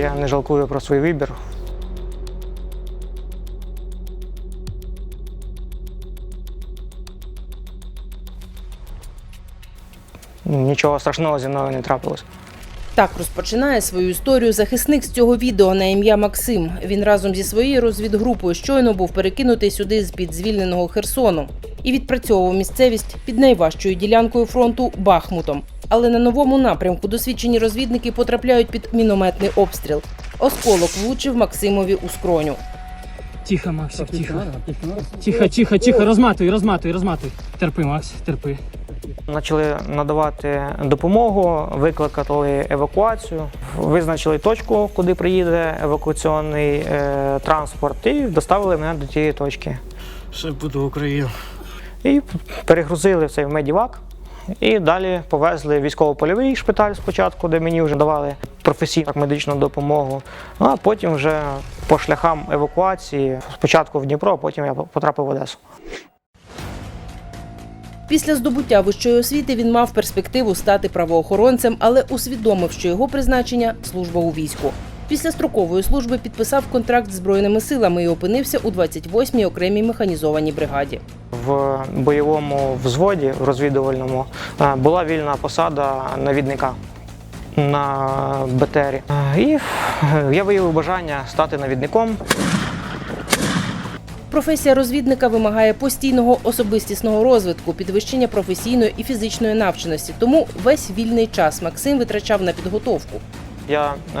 Я не жалкую про свій вибір. Нічого страшного зі мною не трапилось. Так розпочинає свою історію захисник з цього відео на ім'я Максим. Він разом зі своєю розвідгрупою щойно був перекинутий сюди з під звільненого Херсону і відпрацьовував місцевість під найважчою ділянкою фронту Бахмутом. Але на новому напрямку досвідчені розвідники потрапляють під мінометний обстріл. Осколок влучив Максимові у скроню. Тихо, Максик, тихо. Тихо, тихо, тихо, розматуй, розматуй, розматуй. Терпи, Макс, терпи. Почали надавати допомогу, викликали евакуацію, визначили точку, куди приїде евакуаційний е, транспорт, і доставили мене до тієї точки. Все буде Україна. І перегрузили цей медівак. І далі повезли військово-польовий шпиталь спочатку, де мені вже давали професійну медичну допомогу. Ну, А потім вже по шляхам евакуації, спочатку в Дніпро, а потім я потрапив в Одесу. Після здобуття вищої освіти він мав перспективу стати правоохоронцем, але усвідомив, що його призначення служба у війську. Після строкової служби підписав контракт з збройними силами і опинився у 28-й окремій механізованій бригаді. В бойовому взводі в розвідувальному е, була вільна посада навідника на БТРі. Е, І е, я виявив бажання стати навідником. Професія розвідника вимагає постійного особистісного розвитку, підвищення професійної і фізичної навченості. Тому весь вільний час Максим витрачав на підготовку. Я е,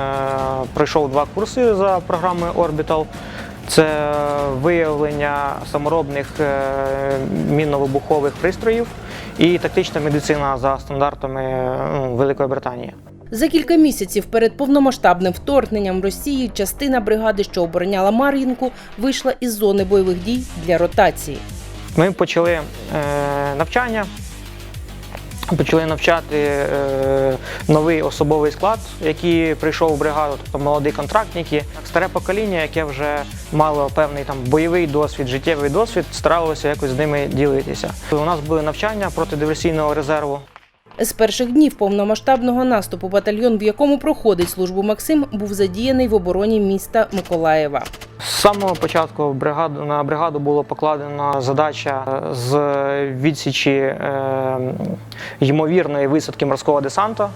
пройшов два курси за програмою Orbital. Це виявлення саморобних е, мінно-вибухових пристроїв і тактична медицина за стандартами ну, Великої Британії. За кілька місяців перед повномасштабним вторгненням Росії частина бригади, що обороняла Мар'їнку, вийшла із зони бойових дій для ротації. Ми почали е, навчання, почали навчати е, новий особовий склад, який прийшов у бригаду, тобто молоді контрактники. Старе покоління, яке вже мало певний там бойовий досвід, життєвий досвід, старалося якось з ними ділитися. У нас були навчання проти диверсійного резерву. З перших днів повномасштабного наступу батальйон, в якому проходить службу Максим, був задіяний в обороні міста Миколаєва. З самого початку бригаду на бригаду було покладена задача е, з відсічі е, ймовірної висадки морського десанту.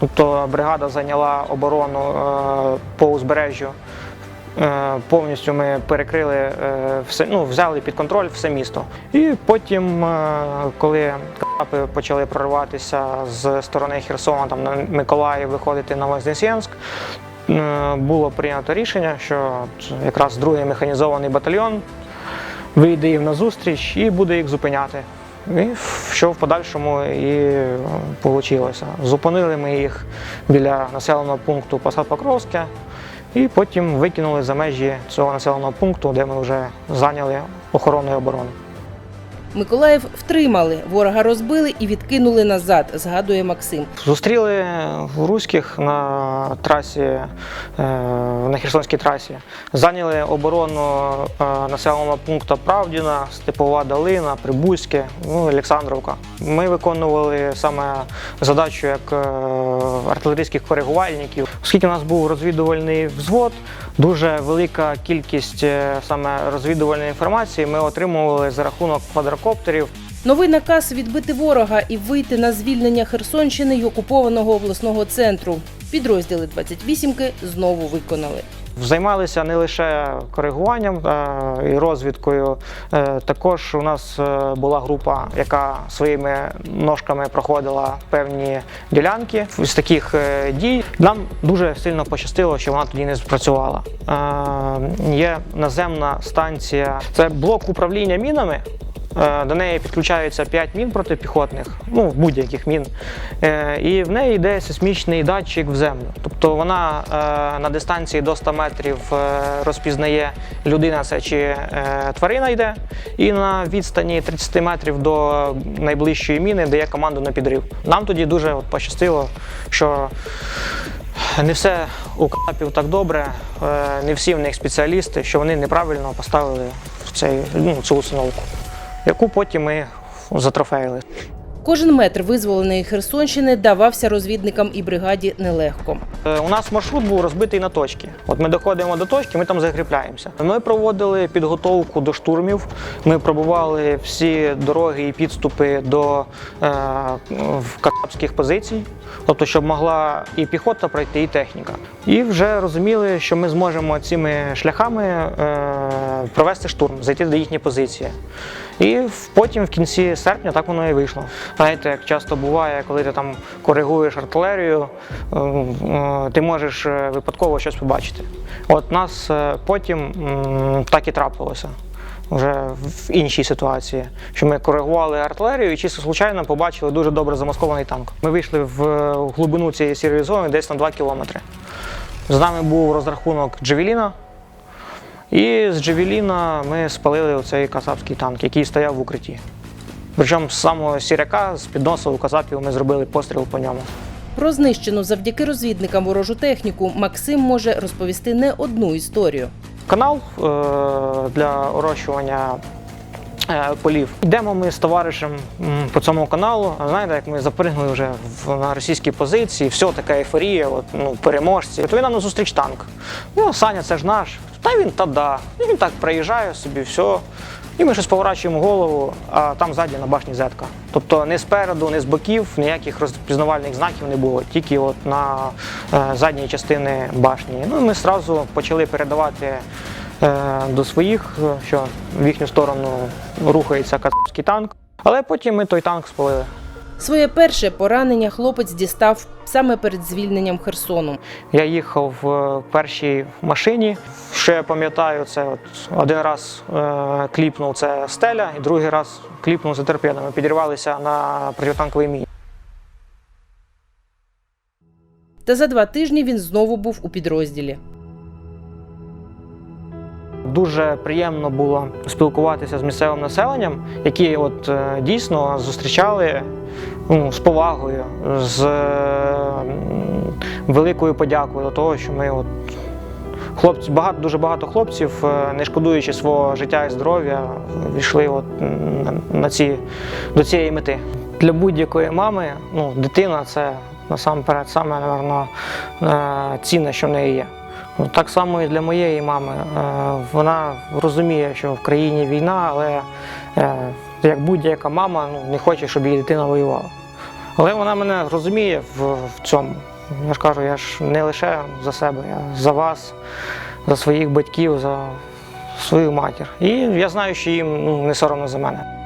Тобто бригада зайняла оборону е, по узбережжю. Е, Повністю ми перекрили е, все, ну, взяли під контроль все місто. І потім, е, коли капи почали прориватися з сторони Херсона, там на Миколаїв виходити на Вознесенськ, було прийнято рішення, що якраз другий механізований батальйон вийде їм на зустріч і буде їх зупиняти. І що в подальшому і вийшло. Зупинили ми їх біля населеного пункту Посад Покровське, і потім викинули за межі цього населеного пункту, де ми вже зайняли охорону і оборону. Миколаїв втримали, ворога розбили і відкинули назад, згадує Максим. Зустріли руських на трасі, е, на Херсонській трасі. Зайняли оборону е, населеного пункту Правдіна, Степова Долина, Прибузьке, ну, Олександровка. Ми виконували саме задачу як е, артилерійських коригувальників. Оскільки у нас був розвідувальний взвод, дуже велика кількість е, саме розвідувальної інформації ми отримували за рахунок квадрокоптерів. Новий наказ відбити ворога і вийти на звільнення Херсонщини й окупованого обласного центру. Підрозділи 28-ки знову виконали. Займалися не лише коригуванням е, і розвідкою. е, Також у нас е, була група, яка своїми ножками проходила певні ділянки. З таких дій нам дуже сильно пощастило, що вона тоді не спрацювала. Є наземна станція, це блок управління мінами. Е, До неї підключаються 5 мін протипіхотних, ну будь-яких мін, Е, і в неї йде сейсмічний датчик в землю. Тобто вона е, на дистанції до 100 метрів розпізнає людина це чи тварина йде, і на відстані 30 метрів до найближчої міни дає команду на підрив. Нам тоді дуже пощастило, що не все у капів так добре, не всі в них спеціалісти, що вони неправильно поставили цей, ну, цю установку, яку потім ми затрофеїли. Кожен метр визволеної Херсонщини давався розвідникам і бригаді нелегко. Е, У нас маршрут був розбитий на точки. От ми доходимо до точки, ми там закріпляємося. Ми проводили підготовку до штурмів. Ми пробували всі дороги і підступи до е, кацапських позицій, тобто, щоб могла і піхота пройти, і техніка. І вже розуміли, що ми зможемо цими шляхами е, провести штурм, зайти до їхньої позиції. І потім в кінці серпня так воно і вийшло. Знаєте, як часто буває, коли ти там коригуєш артилерію, е, е, ти можеш е, випадково щось побачити. От нас потім так і трапилося. Вже в іншій ситуації, що ми коригували артилерію і чисто случайно побачили дуже добре замаскований танк. Ми вийшли в глибину цієї сірої зони десь на 2 кілометри. З нами був розрахунок Джевеліна, і з Джевеліна ми спалили оцей кацапський танк, який стояв в укритті. Причому з самого сіряка, з підносу у кацапів ми зробили постріл по ньому. Про знищену завдяки розвідникам ворожу техніку Максим може розповісти не одну історію. Канал е, для орощування е, полів. Йдемо ми з товаришем по цьому каналу. Знаєте, як ми запригнули вже в, на російській позиції, все така ейфорія, от, ну, переможці. То він нам зустріч танк. Ну, Саня, це ж наш. Та він та да. І він так проїжджає собі, все. І ми щось поворачуємо голову, а там ззаді на башні зетка. Тобто не спереду, не з боків ніяких розпізнавальних знаків не було, тільки от на е, задній частини башні. Ну ми одразу почали передавати е, до своїх, е, що в їхню сторону рухається кацапський танк. Але потім ми той танк спалили. Своє перше поранення хлопець дістав саме перед звільненням Херсону. Я їхав в першій машині. Я пам'ятаю, це от один раз е, кліпнув це стеля, і другий раз кліпнув за торпедами. Підірвалися на протитанковій міні. Та за два тижні він знову був у підрозділі. Дуже приємно було спілкуватися з місцевим населенням, які от е, дійсно зустрічали ну, з повагою, з великою подякою до того, що ми от. Хлопці, багато, дуже багато хлопців, е, не шкодуючи свого життя і здоров'я, війшли от на- ці, до цієї мети. Для будь-якої мами ну, дитина це насамперед саме, напевно, е, цінне, що в неї є. Так само і для моєї мами. Е, Вона розуміє, що в країні війна, але е, як будь-яка мама ну, не хоче, щоб її дитина воювала. Але вона мене розуміє в, в цьому. Я ж кажу, я ж не лише за себе, я за вас, за своїх батьків, за свою матір. І я знаю, що їм ну, не соромно за мене.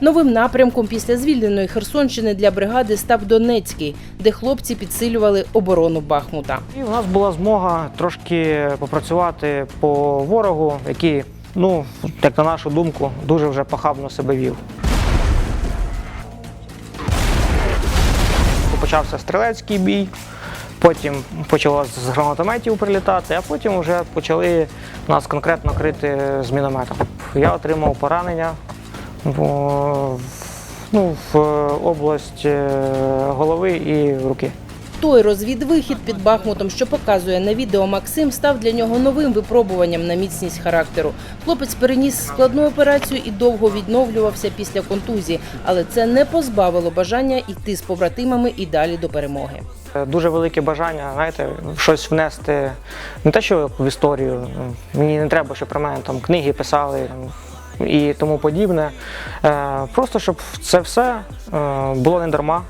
Новим напрямком після звільненої Херсонщини для бригади став Донецький, де хлопці підсилювали оборону Бахмута. І у нас була змога трошки попрацювати по ворогу, який, ну, як на нашу думку, дуже вже похабно себе вів. Почався стрілецький бій, потім почало з гранатометів прилітати, а потім вже почали нас конкретно крити з міномета. Я отримав поранення в, ну, в область е, голови і руки. Той розвідвихід під Бахмутом, що показує на відео Максим, став для нього новим випробуванням на міцність характеру. Хлопець переніс складну операцію і довго відновлювався після контузії, але це не позбавило бажання йти з побратимами і далі до перемоги. Е, Дуже велике бажання, знаєте, щось внести не те, що в історію. Мені не треба, щоб про мене там книги писали і тому подібне. Е, Просто щоб це все е, було не дарма.